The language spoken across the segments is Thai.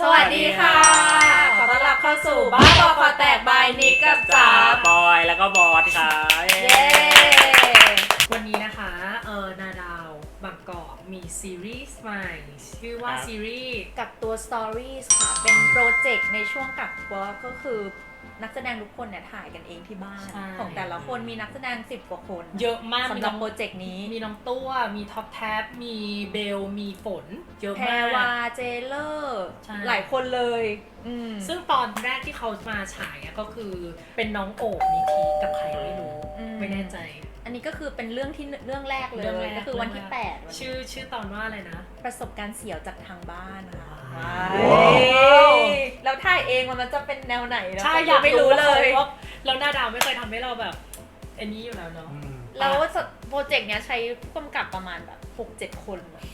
สวัสดีค่ะ ขอต้อนรับเข้าสู่บ้านบอคอแตกบายนิกกับจ๋าบอยแล้วก็บอสค่ะเย้วันนี้นะคะเออนาดาวบางกอกมีซีรีส์ใหม่ ชื่อว่าซีรีส์กับตัว Stories ค่ะ เป็นโปรเจกต์ในช่วงกักตัวก็คือ นักแสดงทุกคนเนี่ยถ่ายกันเองที่บ้านของแต่ละคนมีนักแสดง10กว่าคนเยอะมากสำมีหรับน้องโปรเจกต์นี้มีน้องตัวมีท็อปแท็บมีเบลมีฝนเยอะแพรมาก วาเจเลอร์ ใช่ หลายคนเลย อืมซึ่งตอนแรกที่เขามาฉายอะก็คือเป็นน้องโอบนิธิกับใครไม่รู้ อืมไม่แน่ใจ อันนี้ก็คือเป็นเรื่องที่เรื่องแรกเลยเรื่องแรกก็คือวันที่เรื่องแรก8วันนี้ชื่อชื่อตอนว่าอะไรนะ ประสบการณ์เสียวจากทางบ้านค่ะ ว้าวว้าวแล้วถ่ายเองมันจะเป็นแนวไหนเนอะใช่อยากไม่รู้เลยว่าแล้วนาดาวไม่เคยทำให้เราแบบอันนี้อยู่แล้วเนาะแล้วโปรเจกต์เนี้ยใช้ผู้กำกับประมาณแบบหกเจ็ดคนอะ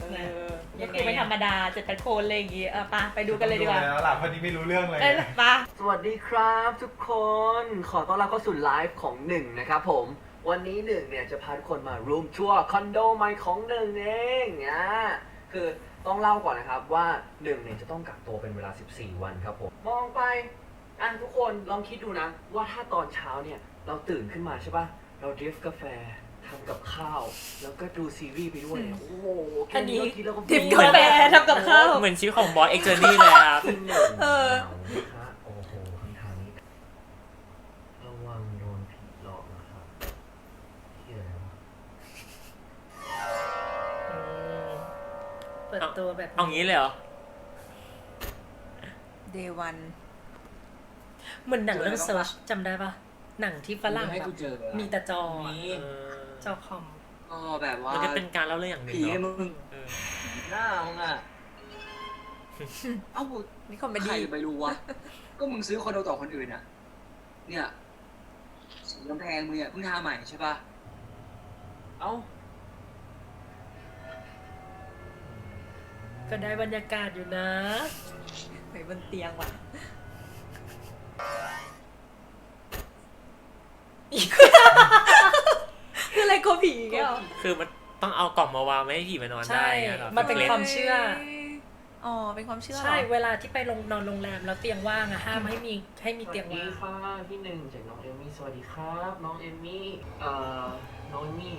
เออยัก็งไงคือไม่ธรรมดาเจ็ดแปดคนอะไรอย่างงี้เออไปไปดูกันเลยดีกว่าแล้วล่ะพอดีไม่รู้เรื่องเลยเอ้ยไปสวัสดีครับทุกคนขอต้อนรับเข้าสู่ไลฟ์ของหนึ่งนะครับผมวันนี้หนึ่งเนี่ยจะพาทุกคนมารูมทัวร์คอนโดใหม่ของหนึ่งเองอะคือ ต้องเล่าก่อนนะครับว่าหนึ่งเนี่ยจะต้องกักตัวเป็นเวลา 14 วันครับผมมองไปอะทุกคนลองคิดดูนะ ว่าถ้าตอนเช้าเนี่ยเราตื่นขึ้นมาใช่ปะเราดริฟกาแฟทำกับข้าว แล้วก็ดูซีรีส์ไปด้วยเนี่ยโอ้โหแค่นี้ก็คิดแล้วก็ดิบกาแฟทำกับข้าว เหมือนชีวิตของบอสเอ็กเจอร์นี่เลยครับที่หนึ่งเออห ปิดตัวแบบเอางี้เลยเหรอเดวันเหมือนหนังเรื่องเซิร์ชจำได้ปะหนังที่ฝรั่งให้แบกูบเจอมีแต่จออะมีเออจอคอม ก็แบบว่ามันก็เป็นการเล่าเรื่องอย่างหนึ่งผีให้เนาะมึงเออหน้ามึงอะ เอ้ากูนี่คอมเมใครดี้จะไปรู้วะ ก็มึงซื้อคอนโดต่อคนอื่นอะ เนี่ยสีกำแพงมึงเนี่ยเพิ่งทาใหม่ใช่ปะเอ้า ก็ได้บรรยากาศอยู่นะเฮ้ยบนเตียงว่ะคืออะไรกลัวผีแกเหรอคือมันต้องเอากล่องมาวางไม่ให้ผีมานอนใช่ได้อะหรอมันเป็นล็ก ความเชื่อ อ๋อ เป็นความเชื่อเหรอใช่เวลาที่ไปลงนอนโรงแรมแล้วเตียงว่างอะห้ามให้มีให้มีเตียงสวัสว่าดีงค่ะพี่หนึ่งจากน้องเอมมี่สวัสดีครับ น้องเอมมี่เอ่อน้องเอมมี่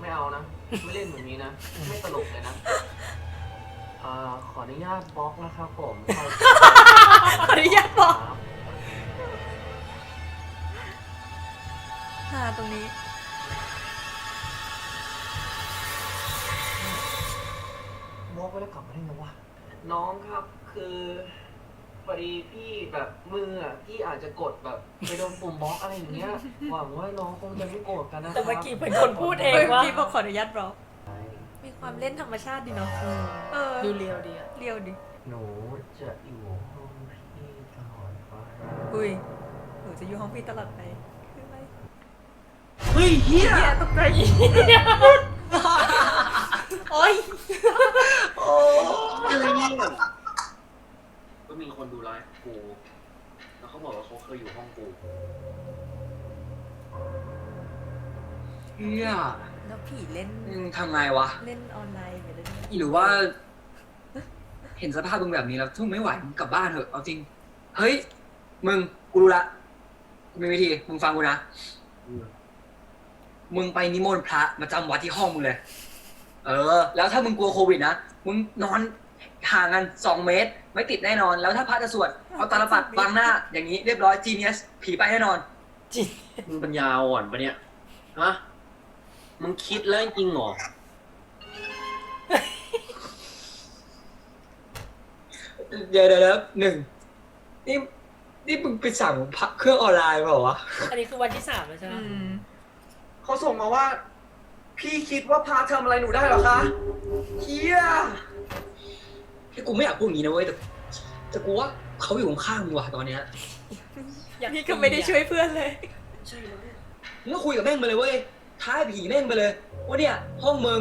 ไม่เอานะ ไม่เล่นเหมือนนี้นะ ไม่ตลกเลยนะเอ่อขออนุญาตบล็อกนะครับผมขออนุญาตบอก หาตรงนี้ บล็อกไปแล้วกลับมาได้ไงวะน้องครับคือพอดีพี่แบบมืออะพี่อาจจะกดแบบไปโดนปุ่มบล็อกอะไรอย่างเงี้ยหวังว่าน้องคงจะไม่โกรธกันนะครับแต่เมื่อกี้เป็นคนพูดเองเฮ้ยว่าพี่บอกขออนุญาตบล็อก มีความเล่นธรรมชาติดีเนาะเออดูเรียวดีอะเรียวดิหนูจะอยู่ห้องพี่ตลอดไปอุ้ยหนูจะอยู่ห้องพี่ตลอดไปคืออะไรเฮ้ยเฮียเฮียตกใจโอ้ยโอ้อะไรเนี่ยก็มีคนดูไลฟ์กู แล้วเขาบอกว่าเขาเคยอยู่ห้องกูเฮีย แล้วผีเล่นมึงทำไงวะเล่นออนไลน์อย่างเงี้ยได้ไหมหรือว่า เห็นสภาพมึงแบบนี้แล้วทุ่งไม่ไหวมึงกลับบ้านเถอะเอาจริง เฮ้ย มึงกูรู้ละกูมีวิธีมึงฟังกูนะมึงไปนิมนต์พระมาจำวัดที่ห้องมึงเลย เออ แล้วถ้ามึงกลัวโควิดนะมึงนอนห่างกันสองเมตร ไม่ติดแน่นอน แล้วถ้าพระจะสวดเอาตาลปัดบังหน้า อย่างนี้เรียบร้อย genius ผีไปแน่นอนมึงปัญญาอ่อนปะเนี่ยฮะ มึงคิดแล้วจริงเหรอเดี๋ยวเดี๋ยวเดี๋ยวหนึ่งนี่นี่มึงไปสั่งพระเครื่องออนไลน์เปล่าวะอันนี้คือวันที่สามแล้วใช่ไหมอืมเขาส่งมาว่า พี่คิดว่าพาทำอะไรหนูได้เหรอคะเฮียที่กูไม่อยากพูดอย่างนี้นะเว้ยแต่แต่กูว่าเขาอยู่ข้างๆมึงว่ะตอนเนี้ยอยากพี่ก็ไม่ได้ช่วยเพื่อนเลยมึงก็คุยกับแม่งไปเลยเว้ย ท้าผีแม่งไปเลยว่าเนี่ยห้องมึง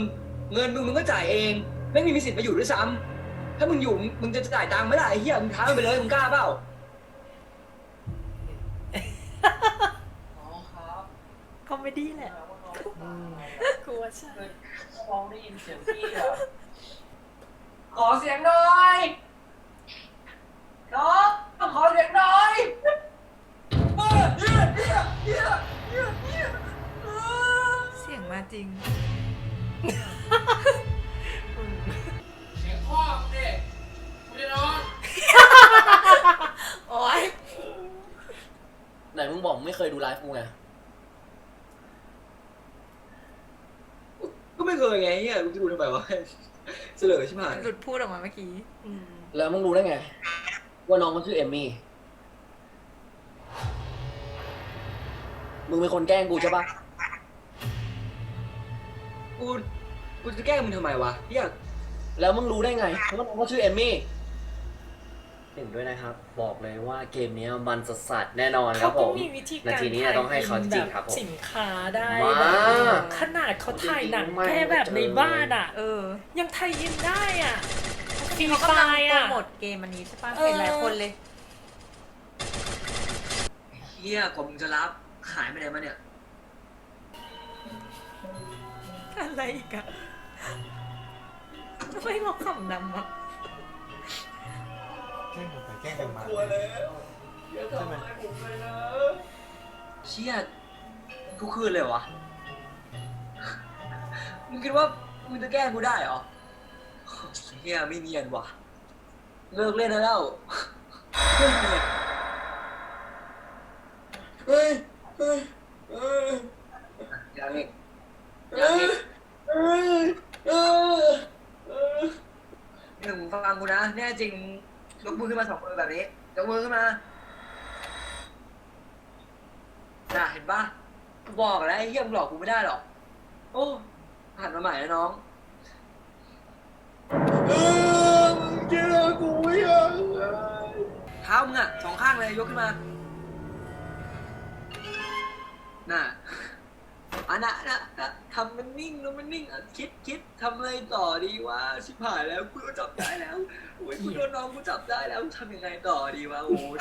เงินมึงมึงก็จ่ายเองแม่งมีมีสิทธิ์มาอยู่ด้วยซ้ำถ้ามึงอยู่มึงจะจ่ายตังค์ไม่ล่ะไอ้เหี้ยมึงท้ามันไปเลยมึงกล้าเปล่าคอมเมดี้แหละกลัวใช่น้องได้ยินเสียงพี่อะขอเสียงหน่อยน้องขอเสียงหน่อยเฮ้ยเหี้ยเหี้ยเหี้ย จริง เสียงพ่อมึงดิกูจะนอน โอ้ยไหนมึงบอกไม่เคยดูไลฟ์กูไง ก็ไม่เคยไงเฮียกูจะดูทำไมวะเสลยใช่ไหมหลุดพูดออกมาเมื่อกี้แล้วมึงรู้ได้ไง ว่าน้องมันชื่อเอมมี่ มึงเป็นคนแกล้งกูใช่ปะ กูกูจะแกล้งมึงทำไมวะเฮียแล้วมึงรู้ได้ไงว่าน้องเขาชื่อเอมมี่หนึ่งด้วยนะครับ บอกเลยว่าเกมนี้มันสัสๆแน่นอนคเขารับผก็ม มีวิธีการนาทีนี้ต้องให้เขาจริงๆครับผมสินค้าได้มากแบบขนาดเขาถ่ายหนังจริงๆแค่แบบในบ้านอะ เออยังไทยอินได้อะฟรีเขาไฟกำลังล์โปรอะ โมทเกมอันนี้ใช่ปะเออเห็นหลายคนเลย เฮียกว่ามึงจะรับหายไปไหนมาเนี่ย อะไรอีกอะทำไมเราขำนำอะแกล้งกันไปแกล้งกันมาใช่ไหมเชี่ยทุกคืนเลยวะ มึงคิดว่ามึงจะแกล้งกูได้เหรอเฮียไม่เนียนว่ะ เลิกเล่นได้แล้วเลิกเนียนเฮ้ย เฮ้ย เฮ้ยยังอีกยัง อีกเฮ้ยเฮ้ยหนึ่งฟังกูนะแน่จริงยกมือขึ้นมาสองมือแบบนี้ยกมือขึ้นมาน่ะเห็นปะกูบอกแล้วไอ้เหี้ยมึงหลอกกูไม่ได้หรอก โอ้หันมาใหม่นะน้องเออเจอกูยังเท้ามึงอะสองข้างเลยยกขึ้นมา น่ะ อันน่ะน่ะน่ะทำมันนิ่งแล้วมันนิ่งอะคิดคิดทำอะไรต่อดีวะชิบหายแล้วกูโดนจับได้แล้วโอ้ยกูโดนน้องกูจับได้แล้วทำยังไงต่อดีวะโอ้ย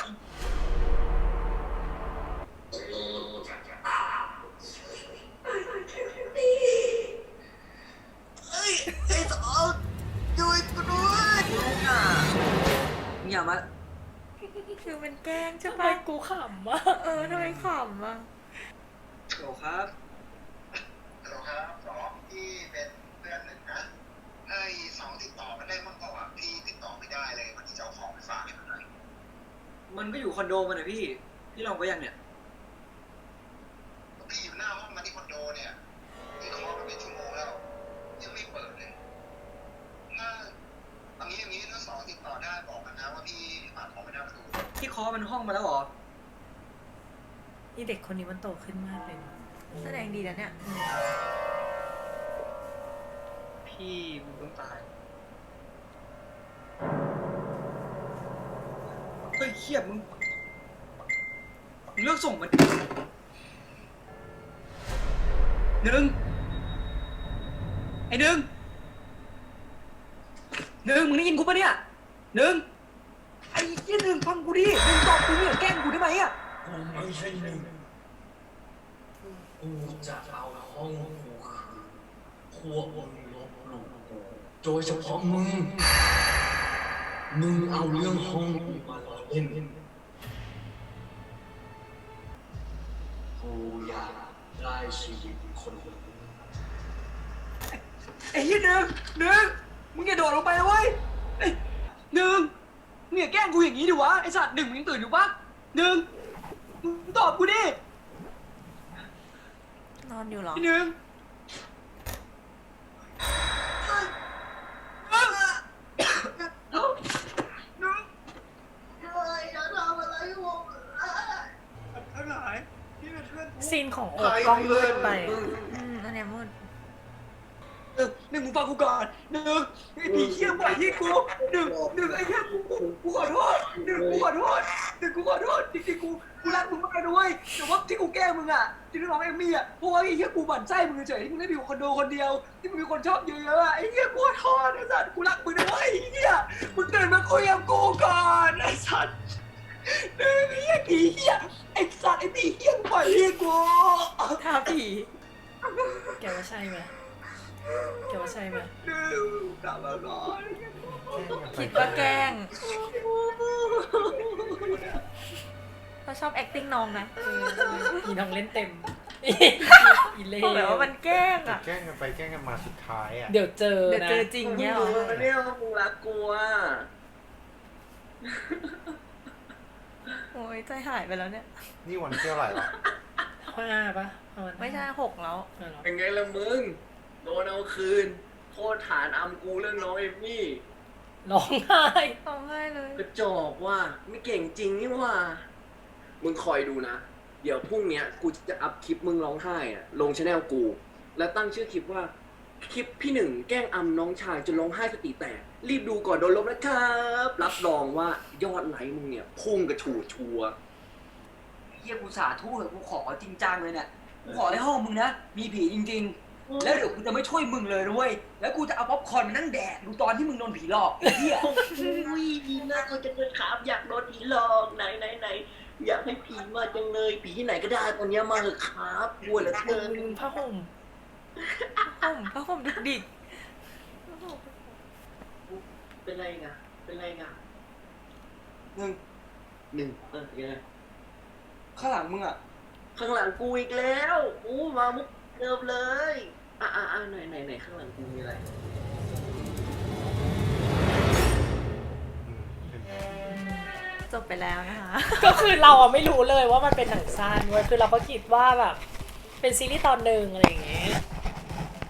อะมึงอย่ามาคือมันแกล้งใช่ทำไมปะกูขำวะเออทำไมขำอะโหลครับฮัลโหล ครับสองพี่เป็นเพื่อนหนึ่งนะไอ้สองติดต่อมันได้มั้งเปล่าพี่ติดต่อไม่ได้เลยวันนี้จะเอาของไปฝากให้มันหน่อยมันก็อยู่คอนโดมันนะพี่ พี่ลองไปยังเนี่ย พี่อยู่หน้าห้องมาที่คอนโดเนี่ยพี่เคาะมาเป็นชั่วโมงแล้ว ยังไม่เปิดเลยน่าเอางี้อย่างนี้ถ้าสองติดต่อได้บอกกันนะว่าพี่ฝากของไปหน้าประตู พี่เคอมันห้องมาแล้วเหรอ นี่เด็กคนนี้มันโตขึ้นมากเลยนะ แสดงดีนะเนี่ยพี่มึงต้องตายเฮ้ยเครียดมึงมึงเลิกส่งมันหนึ่งไอ้หนึ่งหนึ่งมึงได้ยินกูปะเนี่ยหนึ่งไอ้เหี้ยหนึ่งฟังกูดิหนึ่งตอบกูเนี่ยแกล้งกูได้ไหมอะกูไม่ใช่หนึ่ง กูจะเอาห้องกูคืนพวกมึงลบหลู่กูโดยเฉพาะมึง มึงเอาเรื่องห้องกูมาล้อเล่นกูอยากได้ชีวิตคนหนึ่งไอ้เหี้ยหนึ่งหนึ่งมึงอย่าโดดลงไปนะเว้ยไอ้หนึ่งมึงอย่าแกล้งกูอย่างนี้ดิวะไอ้สัตว์หนึ่งมึงยังตื่นอยู่ปะหนึ่งมึงตอบกูดิ นอนอยู่เหรอไอ้หนึ่งหนึ่งทั้งหลายพี่เป็นเพื่อนกู ซีนของโอบกล้องมืดไป อืมอันเนี้ยมืด หนึ่งหมึงฟังกูก่อนหนึ่งไอ้ผีเชี่ยปล่อยที่กูหนึ่งหนึ่งไอ้เหี้ยกูกูกูขอโทษหนึ่งกูขอโทษหนึ่งกูขอโทษจริงๆกูกูรักมึงมากนะเว้ยแต่ว่าที่กูแกล้งมึงอะที่น้องเอ็มมี่อะเพราะว่าไอ้เหี้ยกูหมั่นไส้มึงเฉยที่มึงได้อยู่คอนโดคนเดียว ที่มึงมีคนชอบเยอะๆอะไอ้เหี้ยกูขอโทษไอ้สัตว์กูรักมึงนะเว้ยไอ้เหี้ยมึงตื่นมาคุยกับกูก่อนไอ้สัตว์หนึ่งไอ้เหี้ยผีเหี้ยไอ้สัตว์ไอ้ผีเหี้ยปล่อยที่กูท่าผีแกว่าใช่ไหม แกว่าใช่ไหมหนึ่งกลับมาก่อนคิดว่าแกล้งเขาชอบ acting น้องนะอีน้องเล่นเต็ม อีเล่บอกเลยว่ามันแกล้งอะ แกล้งกันไปแกล้งกันมาสุดท้ายอะ เดี๋ยวเจอเดี๋ยวนะเจอจริงเนี้ยเหรอเนี่ยมึงรักกูอะโอ้ยยใจหายไปแล้วเนี่ย นี่วันเที่ยวไหร่ละห้าปะประาณไม่ใช่หกแล้วเออเหรอเป็นไงล่ะมึง โดนเอาคืน โทษฐานอำกูเรื่องน้องเอมมี่ร้องไห้ร้องไห้เลย กระจอกว่าไม่เก่งจริงนี่ว่า มึงคอยดูนะ เดี๋ยวพรุ่งเนี้ย กูจะอัพคลิปมึงร้องไห้อะลงช anel กู แล้วตั้งชื่อคลิปว่า คลิปพี่หนึ่งแกล้งอำน้องชายจนร้องไห้สติแตก รีบดูก่อนโดนลบนะครับ รับรองว่ายอดไลค์มึงเนี่ย พุ่งกระฉูดชัวร์เฮียกูสาธุเถอะกูขอจริงจังเลยเนี่ย กูขอในห้องมึงนะ มีผีจริงๆ แล้วเดี๋ยวกูจะไม่ช่วยมึงเลยด้วย แล้วกูจะเอาป๊อปคอร์นมานั่งแดกดูตอนที่มึงโดนผีหลอกไอ้เหี้ยอุ้ยดีน่าเขาจะเลยครับอยากโดนผีหลอกไหนไหนไหนอยากให้ผีมาจังเลยผีที่ไหนก็ได้ตอนเนี้ยมาเถอะครับกลัวเหลือเกินผ้าห่มห่มผ้าห่มดิกดิกเป็นไรไงเป็นไรไงหนึ่งหนึ่งเออยังไงข้างหลังมึงอะข้างหลังกูอีกแล้วอู้มามุกเดิมเลย อะอะอะไหนไหนไหนข้างหลังกูมีอะไรจบไปแล้วนะคะ ก็คือเราอะไม่รู้เลยว่ามันเป็นหนังสั้นเว้ยคือเราก็คิดว่าแบบ เป็นซีรีส์ตอนหนึ่งอะไรอย่างเงี้ย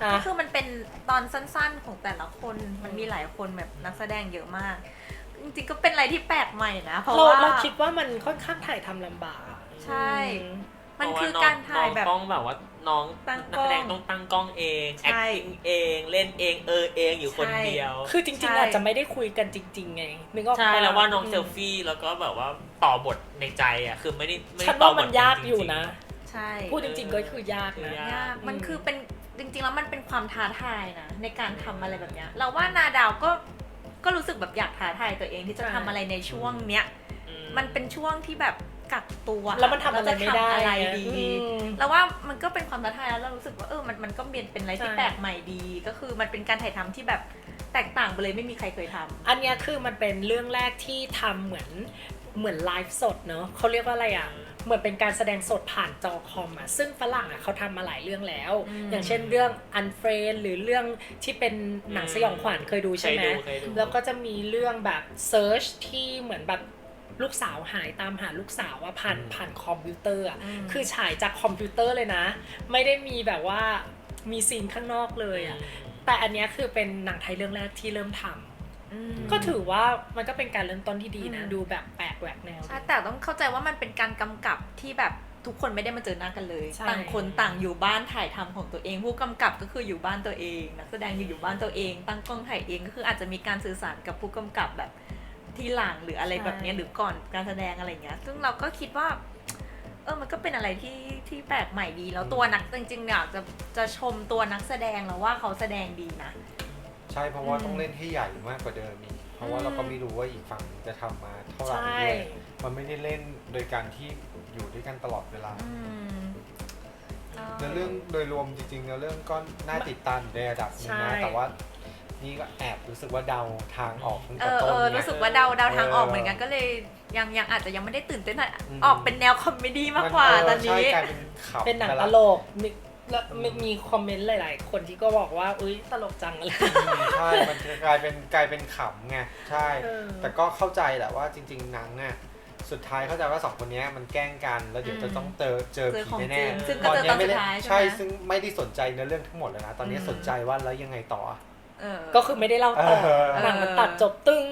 อะ คือมันเป็นตอนสั้นๆของแต่ละคนมันมีหลายคนแบบนักแสดงเยอะมาก จริงๆก็เป็นอะไรที่แปลกใหม่นะ เพราะเราว่า เราคิดว่ามันค่อนข้างถ่ายทำลำบากอะใช่ อืมมันคือเพะว่การถ่ายแบบน้องต้องแบบว่า น้องตั้งนักล้แสองดงต้องตั้งกล้องเอง ใช่ acting เองเล่นเองเออเองอยู่คนใช่เดียว คือจริงใช่ๆอาจจะไม่ได้คุยกันจริง ๆ ไงนึกออกปะใช่แล้วว่าน้องมเซลฟี่แล้วก็แบบว่าต่อบทในใจอะคือไม่ได้ไม่ได้ฉันต่อว่าบมัทนยากจริงๆอยู่นะ ใช่พูดจริง ๆ ก็คือยากนะ ยากยากมันอืมคือเป็นจริงๆแล้วมันเป็นความท้าทายนะในการทำอะไรแบบเนี้ย เราว่านาดาวก็ก็รู้สึกแบบอยากท้าทายตัวเองที่จะทำอะไรในช่วงเนี้ยอืมันเป็นช่วงที่แบบ กักตัวแล้วมันทำอะไรไม่ได้เราจะทำอะไรดีอืม แล้วว่ามันก็เป็นความท้าทายแล้วเรารู้สึกว่าเออมันมันก็เป็นเป็นอะไรที่ใช่ แปลกใหม่ดี ก็คือมันเป็นการถ่ายทำที่แบบแตกต่างไปเลยไม่มีใครเคยทำ อันเนี้ยคือมันเป็นเรื่องแรกที่ทำเหมือนเหมือนไลฟ์สดเนอะเขาเรียกว่าอะไรอะเหมือนเป็นการแสดงสดผ่านจอคอมอะซึ่งฝรั่งอะเขาทำมาหลายเรื่องแล้ว อืม อย่างเช่นเรื่อง Unfriend หรือเรื่องที่เป็นหนังสยองขวัญเคยดูเคใช่ยไหมดูเคยดู แล้วก็จะมีเรื่องแบบ Search ที่เหมือนแบบ ลูกสาวหายตามหาลูกสาวว่าผ่านผ่านคอมพิวเตอร์อะอืมคือฉายจากคอมพิวเตอร์เลยนะ ไม่ได้มีแบบว่ามีซีนข้างนอกเลยอะแต่อันเนี้ยคือเป็นหนังไทยเรื่องแรกที่เริ่มทำอืมก็ถือว่ามันก็เป็นการเริ่มต้นที่ดีนะอืมดูแบบแปลกแหวกแนวใช่แต่ต้องเข้าใจว่ามันเป็นการกำกับที่แบบทุกคนไม่ได้มาเจอหน้ากันเลยใช่ต่างคนต่างอยู่บ้านถ่ายทำของตัวเอง ผู้กำกับก็คืออยู่บ้านตัวเอง นักแสดงอยู่อยู่บ้านตัวเอง ตั้งกล้องถ่ายเองก็คืออาจจะมีการสื่อสารกับผู้กำกับแบบ ที่หลังหรืออะไรแบบเนี้ยหรือก่อนการแสดงอะไรเงี้ย ซึ่งเราก็คิดว่า เออมันก็เป็นอะไรที่ที่แปลกใหม่ดี แล้วตัวนักจริงๆเนี่ยจะจะชมตัวนักแสดงแล้วว่าเขาแสดงดีนะ ใช่เพราะว่าอืมต้องเล่นให้ใหญ่มากกว่าเดิมอีกเพราะว่าเราก็ไม่รู้ว่าอีกฝั่งจะทำมาเท่าไหร่ใช่ ด้วยมันไม่ได้เล่นโดยการที่อยู่ด้วยกันตลอดเวลาอืมเนื้อเรื่องโดยรวมจริงๆเนื้อเรื่องก็น่าติดตามในระดับหนึงใช่นะแต่ว่า นี่ก็แอบรู้สึกว่าเดาทางออกตั้งเอแต่อต้เอนอไงรู้สึกว่าเดาเดาทางออกเออเหมือนกันก็เลยยังยังอาจจะยังไม่ได้ตื่นเต้นอะอืม ออกเป็นแนวคอมเมดี้มากกว่าเตอนนี้ ใช่กลายเป็นขับเป็นหนังไตลกมีแล้วมีมีคอมเมนต์หลาย ๆ คนที่ก็บอกว่าอุ้ยตลกจังอะไรอืมใช่ มันจะกลายเป็นกลายเป็นขำไงใช่ เออ แต่ก็เข้าใจแหละว่าจริง ๆหนังอะสุดท้ายเข้าใจว่าสองคนเนี้ยมันแกล้งกันแล้วเดี๋ยวจะต้องเจอเจอเจอผีของจแน่ริงๆซึ่งก็เจอตอนไม่สุได้ดท้ายใช่ใช่ไหมซึ่งไม่ได้สนใจในเรื่องทั้งหมดแล้วนะ ตอนนี้อืม สนใจว่าแล้วยังไงต่ออะ เออ ก็คือไม่ได้เล่าต่อเออ หนังมันตัดจบตึ้ง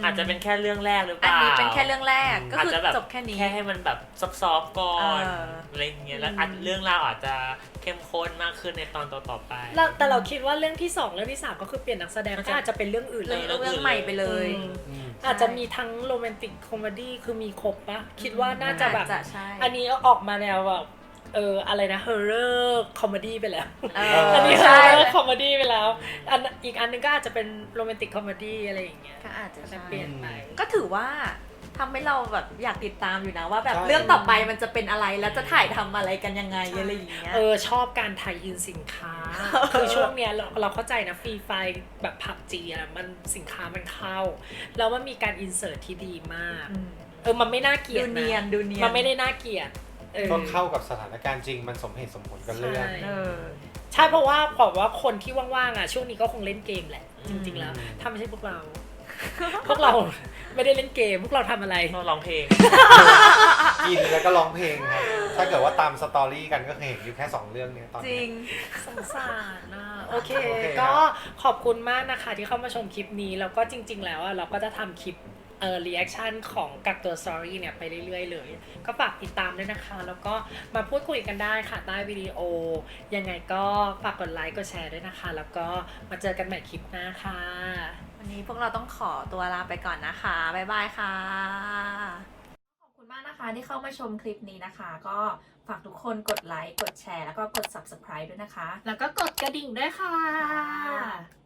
มอาจจะเป็นแค่เรื่องแรกหรือเปอันล่า นี้เป็นแค่เรื่องแรกอืมก็อาจคือจะแบบ จบแค่นี้ แค่ให้มันแบบซอฟๆก่อนเอออ อะไรอย่างเงี้ยแล้วอืมอาจเรื่องราวอาจจะเข้มข้นมากขึ้นในตอนต่อๆไป แล้วแต่เราคิดว่าเรื่องที่สองเรื่องที่สามก็คือเปลี่ยนนักแสดงก็จะก็อาจจะเป็นเรื่องอื่นเรื่องเลยเรื่องใหม่ไปเลย อืมอืม อาจจะมีทั้งโรแมนติกคอมเมดี้คือมีครบปะคิดว่าน่าจะแบบ อาจจะใช่ อันนี้ออกมาแนวแบบ เอออะไรนะเฮอร์เรอร์คอมเมดี้ไปแล้วเออัอันนี้เฮอใช่ร์เรอร์คอมเมดี้ไปแล้ว อันอีกอันนึงก็อาจจะเป็นโรแมนติกคอมเมดี้อะไรอย่างเงี้ยก็อาจจะจะใช่เปลี่ยนไปก็ถือว่าทำให้เราแบบอยากติดตามอยู่นะว่าแบบใช่เรื่องต่อไปมันจะเป็นอะไรแล้วจะถ่ายทำอะไรกันยังไงอะไรอย่างเงี้ยเออชอบการไทยอินสินค้า คือช่วงเนี้ยเราเราเข้าใจนะฟรีไฟแบบผับจีอะมันสินค้ามันเข้า แล้วมันมีการอินเสิร์ตที่ดีมากอืมเออมันไม่น่าเกลียดูดเนียนนะดูเนียนมันไม่ได้น่าเกลียด เออ ก็เข้ากับสถานการณ์จริงมันสมเหตุสมผลกับเรื่อง ใช่ เออ ใช่เพราะว่าบอกว่าคนที่ว่างๆอะช่วงนี้ก็คงเล่นเกมแหละ จริง ๆ แล้ว อืม ถ้าไม่ใช่พวกเรา พวกเราไม่ได้เล่นเกม พวกเราทำอะไร เราร้องเพลง กินแล้วก็ร้องเพลงครับถ้าเกิดว่าตามสตอรี่กันก็เคยเห็นอยู่แค่สองเรื่องเนี้ยตอนจนี้ริงสงสารนะโอเค โอเคครับ ก็ขอบคุณมากนะคะที่เข้ามาชมคลิปนี้ แล้วก็จริง ๆ แล้วอะเราก็จะทำคลิป เอ่อรีแอคชั่นของกักตัวสตอรี่เนี่ยไปเรื่อยๆเลย ก็ฝากติดตามด้วยนะคะ แล้วก็มาพูดคุยกันได้ค่ะใต้วิดีโอ ยังไงก็ฝากกดไลค์กดแชร์ด้วยนะคะ แล้วก็มาเจอกันใหม่คลิปหน้าค่ะ วันนี้พวกเราต้องขอตัวลาไปก่อนนะคะ บ๊ายบายค่ะ ขอบคุณมากนะคะที่เข้ามาชมคลิปนี้นะคะ ก็ฝากทุกคนกดไลค์ กดแชร์ แล้วก็กด subscribe ด้วยนะคะ แล้วก็กดกระดิ่งด้วยค่ะค่ะ